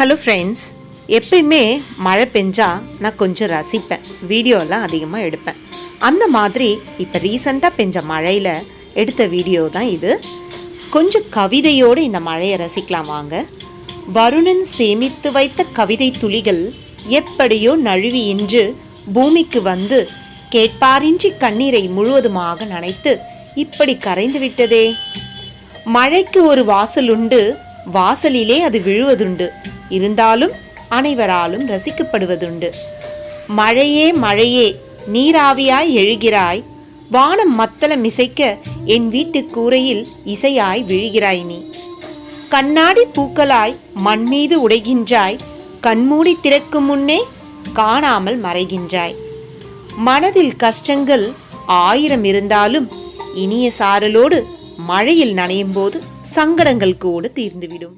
Hello friends எப்பயுமே மழை பெஞ்சால் நான் கொஞ்சம் ரசிப்பேன். வீடியோலாம் அதிகமாக எடுப்பேன். அந்த மாதிரி இப்போ ரீசண்டாக பெஞ்ச மழையில் எடுத்த வீடியோ தான் இது. கொஞ்சம் கவிதையோடு இந்த மழையை ரசிக்கலாம் வாங்க. வருணன் சேமித்து வைத்த கவிதை துளிகள் எப்படியோ நழுவி இன்று பூமிக்கு வந்து கேட்பாரின்றி கண்ணீரை முழுவதுமாக நனைத்து இப்படி கரைந்து விட்டதே. மழைக்கு ஒரு வாசல் உண்டு. வாசலிலே அது விழுவதுண்டு. இருந்தாலும் அனைவராலும் ரசிக்கப்படுவதுண்டு. மழையே மழையே நீராவியாய் எழுகிறாய். வானம் மத்தளம் இசைக்க என் வீட்டு கூரையில் இசையாய் விழுகிறாய் நீ. கண்ணாடி பூக்களாய் மண் மீது உடைகின்றாய். கண்மூடி திறக்கும் முன்னே காணாமல் மறைகின்றாய். மனதில் கஷ்டங்கள் ஆயிரம் இருந்தாலும் இனிய சாரலோடு மழையில் நனையும் போது சங்கடங்கள் கூட தீர்ந்துவிடும்.